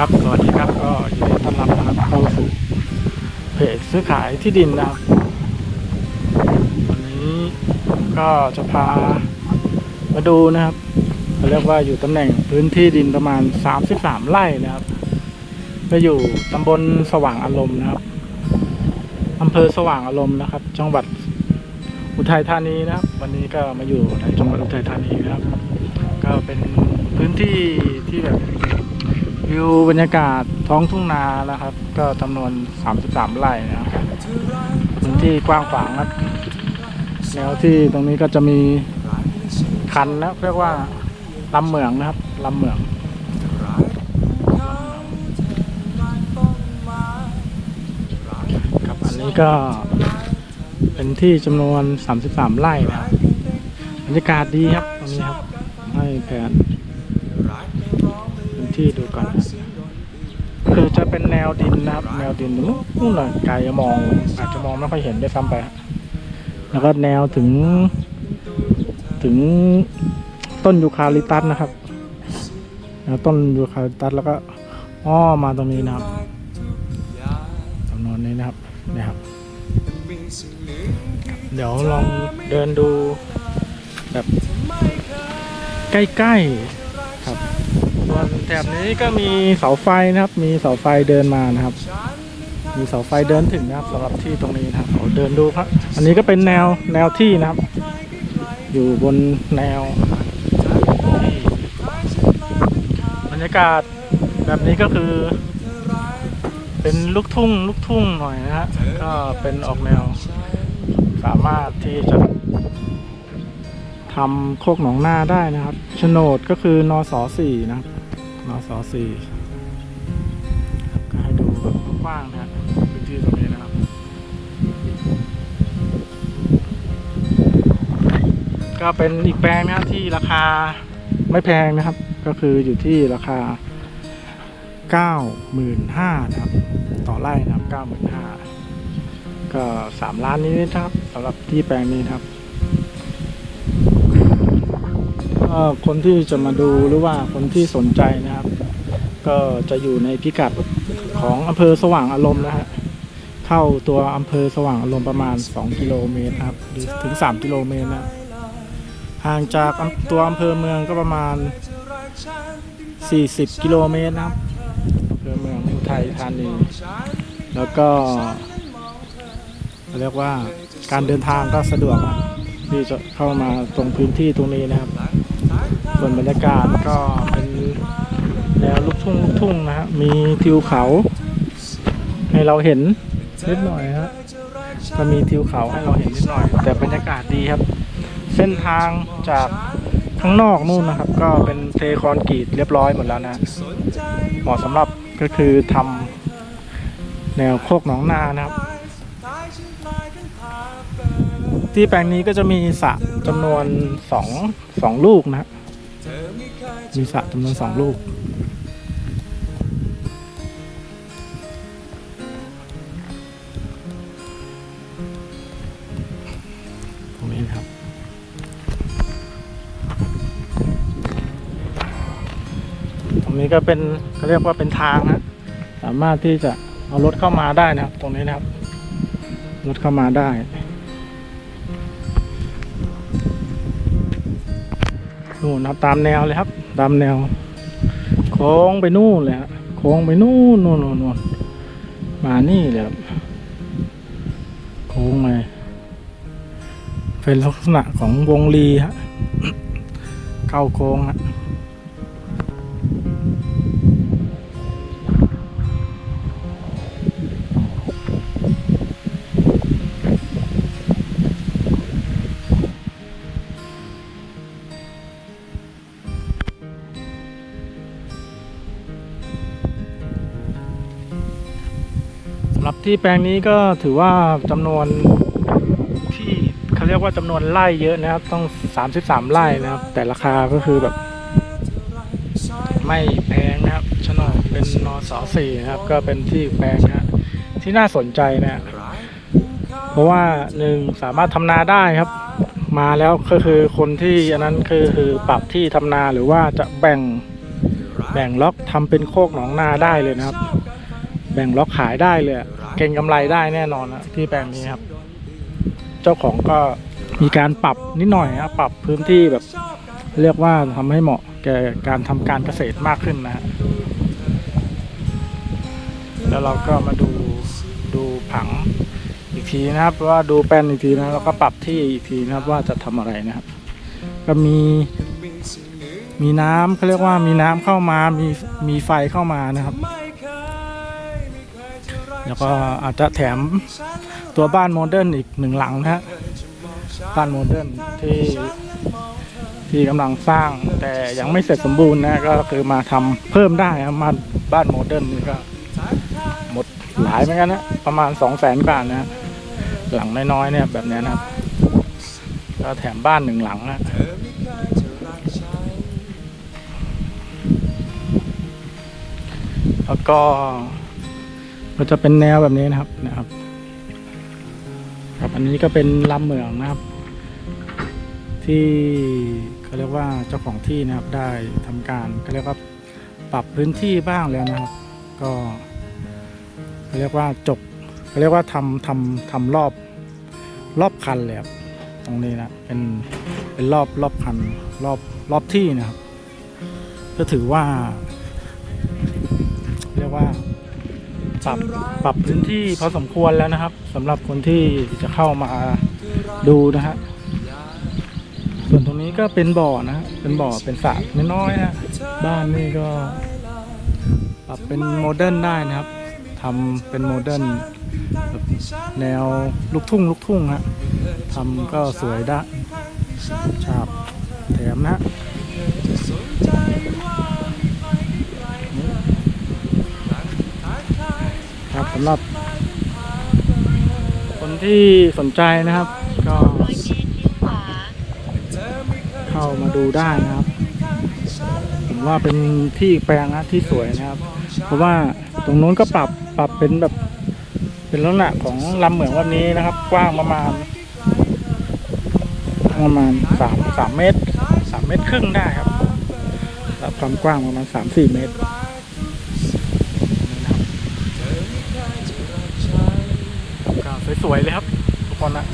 ครับ สวัสดีครับ ก็ยินดีต้อนรับนะครับเข้าสู่เพจซื้อขายที่ดินนะครับ วันนี้ก็จะพามาดูนะครับเขาเรียกว่าอยู่ตำแหน่งพื้นที่ดินประมาณ 33 ไร่นะครับก็อยู่ตำบลสว่างอารมณ์นะครับอำเภอสว่างอารมณ์นะครับ จังหวัดอุทัยธานีนะครับ วันนี้ก็มาอยู่ในจังหวัดอุทัยธานีนะครับ ก็เป็นพื้นที่ที่แบบ วิวบรรยากาศท้องทุ่งนานะครับ ก็จำนวน 33 ไร่นะครับพื้นที่กว้างขวางครับแล้วที่ตรงนี้ก็จะมีคันนะเรียกว่าลำเหมืองนะครับลำเหมืองครับอันนี้ก็เป็นที่จำนวน 33 ไร่นะครับบรรยากาศดีครับตรงนี้ครับให้แผน ที่ดูก่อน คือจะเป็นแนวดินนะครับ แนวดินนู้นนู่นเลยไกลมอง อาจจะมองไม่ค่อยเห็นได้ซ้ำไปฮะแล้วก็แนวถึง ถึงต้นยูคาลิตัสนะครับแนวต้นยูคาลิตัสแล้วก็อ้อมาตรงนี้นะครับจำนวนนี้นะครับนะครับ เดี๋ยวลองเดินดูแบบใกล้ๆ ส่วนแถบนี้ก็มีเสาไฟนะครับ มีเสาไฟเดินมานะครับ มีเสาไฟเดินถึงนะครับสำหรับที่ตรงนี้นะครับเดินดูครับ อันนี้ก็เป็นแนวแนวที่นะครับ อยู่บนแนวบรรยากาศแบบนี้ก็คือ เป็นลูกทุ่งลูกทุ่งหน่อยนะฮะก็เป็นออกแนวสามารถที่จะ ทำโคกหนองนาได้นะครับโฉนดก็คือนอสสี่นะครับนสสี่ก็ให้ดูแบบกว้างนะฮะพื้นที่ตรงนี้นะครับ ก็เป็นอีกแปลงนะที่ราคาไม่แพงนะครับ ก็คืออยู่ที่ราคา95,000นะครับ ต่อไร่นะครับ95,000ก็3ล้านนิดๆนะครับสำหรับที่แปลงนี้นะครับ ก็คนที่จะมาดูหรือว่าคนที่สนใจนะครับ ก็จะอยู่ในพิกัดของอำเภอสว่างอารมณ์นะฮะเข้าตัวอำเภอสว่างอารมณ์ประมาณ 2 กิโลเมตรครับหรือถึง 3 กิโลเมตรนะห่างจากตัวอำเภอเมืองก็ประมาณ 40 กิโลเมตรนะครับอำเภอเมืองอุทัยธานีแล้วก็เรียกว่าการเดินทางก็สะดวกที่จะเข้ามาตรงพื้นที่ตรงนี้นะครับ ส่วนบรรยากาศก็เป็นแนวลูกทุ่งลูกทุ่งนะฮะมีทิวเขา ให้เราเห็นนิดหน่อยฮะก็มีทิวเขาให้เราเห็นนิดหน่อย แต่บรรยากาศดีครับ เส้นทางจากข้างนอกนู่นนะครับ ก็เป็นเทคอนกรีตเรียบร้อยหมดแล้วนะเหมาะสำหรับก็คือทำแนวโคกหนองนานะครับ ที่แปลงนี้ก็จะมีสระจำนวนสองสองลูกนะ มีสระจำนวนสองลูกตรงนี้นะครับตรงนี้ก็เป็นเขาเรียกว่าเป็นทางนะสามารถที่จะเอารถเข้ามาได้นะครับ ตรงนี้นะครับรถเข้ามาได้ นู่นนะครับตามแนวเลยครับ ตามแนวโค้งไปนู่นเลยฮะโค้งไปนู่นนู่นนู่นมานี่เลยครับโค้งไปเป็นลักษณะของวงลีฮะเข้าโค้งฮะ ที่แปลงนี้ก็ถือว่าจำนวนที่เขาเรียกว่าจำนวนไร่เยอะนะครับ ต้อง 33 ไร่นะครับ แต่ราคาก็คือแบบ ไม่แพงนะครับโฉนดเป็นนสสี่นะครับ ก็เป็นที่แปลงนะที่น่าสนใจนะเพราะว่าหนึ่งสามารถทำนาได้ครับ มาแล้วก็คือคนที่อันนั้นคือคือปรับที่ทำนาหรือว่าจะแบ่งแบ่งล็อกทำเป็นโคกหนองนาได้เลยนะครับ แบ่งล็อกขายได้เลยอะ เก่งกำไรได้แน่นอนนะที่แปลงนี้ครับ เจ้าของก็มีการปรับนิดหน่อยนะปรับพื้นที่แบบ เรียกว่าทำให้เหมาะแก่การทำการเกษตรมากขึ้นนะฮะแล้วเราก็มาดูดูผังอีกทีนะครับว่าดูแปลนอีกทีนะแล้วก็ปรับที่อีกทีนะครับว่าจะทำอะไรนะครับ ก็มีมีน้ำเขาเรียกว่ามีน้ำเข้ามามีมีไฟเข้ามานะครับ แล้วก็อาจจะแถมตัวบ้านโมเดิร์นอีกหนึ่งหลังนะฮะบ้านโมเดิร์นที่ที่กำลังสร้างแต่ยังไม่เสร็จสมบูรณ์นะก็คือมาทำเพิ่มได้มาบ้านโมเดิร์นนี่ก็หมดหลายเหมือนกันนะประมาณสองแสนกว่านะฮะหลังน้อยๆเนี่ยแบบนี้นะก็แถมบ้านหนึ่งหลังนะแล้วก็ ก็จะเป็นแนวแบบนี้นะครับนะครับครับอันนี้ก็เป็นลำเหมืองนะครับ ที่เขาเรียกว่าเจ้าของที่นะครับได้ทำการเขาเรียกว่าปรับพื้นที่บ้างแล้วนะครับ ก็เขาเรียกว่าจบเขาเรียกว่าทำทำทำรอบรอบคันเลยครับตรงนี้นะเป็นเป็นรอบรอบคันรอบรอบที่นะครับ ก็ถือว่า เรียกว่า ปรับปรับพื้นที่พอสมควรแล้วนะครับสำหรับคนที่จะเข้ามาดูนะฮะส่วนตรงนี้ก็เป็นบ่อนะฮะเป็นบ่อเป็นสระน้อยๆนะบ้านนี่ก็ปรับเป็นโมเดิร์นได้นะครับทำเป็นโมเดิร์นแบบแนวลูกทุ่งลูกทุ่งฮะทำก็สวยได้ชาบแถมนะฮะ ครับ สำหรับ คนที่สนใจนะครับ ก็เข้ามาดูได้นะครับ ผมว่าเป็นที่แปลงนะที่สวยนะครับ เพราะว่าตรงนู้นก็ปรับปรับเป็นแบบ เป็นลักษณะของลำเหมืองวันนี้นะครับ กว้างประมาณ ประมาณสามสามเมตรสามเมตรครึ่งได้ครับแล้วความกว้างประมาณสามสี่เมตร ก็ส วยเลยครับ ทุกคนนะ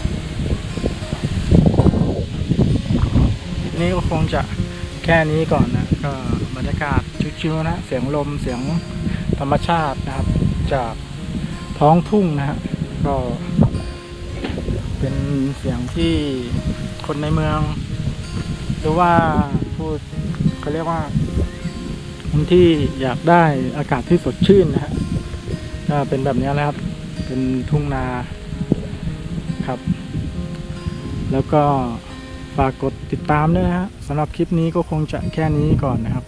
นี่ก็คงจะแค่นี้ก่อนนะก็บรรยากาศชิวๆนะเสียงลมเสียงธรรมชาตินะครับ จากท้องทุ่งนะฮะก็เป็นเสียงที่คนในเมือง หรือว่าพูดเขาเรียกว่าคนที่อยากได้อากาศที่สดชื่นนะฮะก็เป็นแบบนี้แหละครับ เป็นทุ่งนา ครับ แล้วก็ฝากกดติดตามด้วยนะฮะสำหรับคลิปนี้ก็คงจะแค่นี้ก่อนนะครับ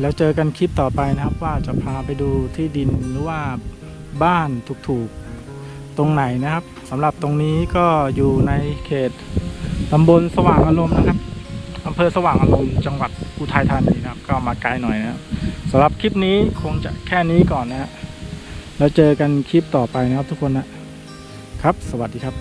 แล้วเจอกันคลิปต่อไปนะครับ ว่าจะพาไปดูที่ดินหรือว่าบ้านถูกๆตรงไหนนะครับสำหรับตรงนี้ก็อยู่ในเขตตำบลสว่างอารมณ์นะครับอำเภอสว่างอารมณ์จังหวัดอุทัยธานีนะครับ ก็มาไกลหน่อยนะครับสำหรับคลิปนี้คงจะแค่นี้ก่อนนะฮะแล้วเจอกันคลิปต่อไปนะครับทุกคนนะ ครับ สวัสดีครับ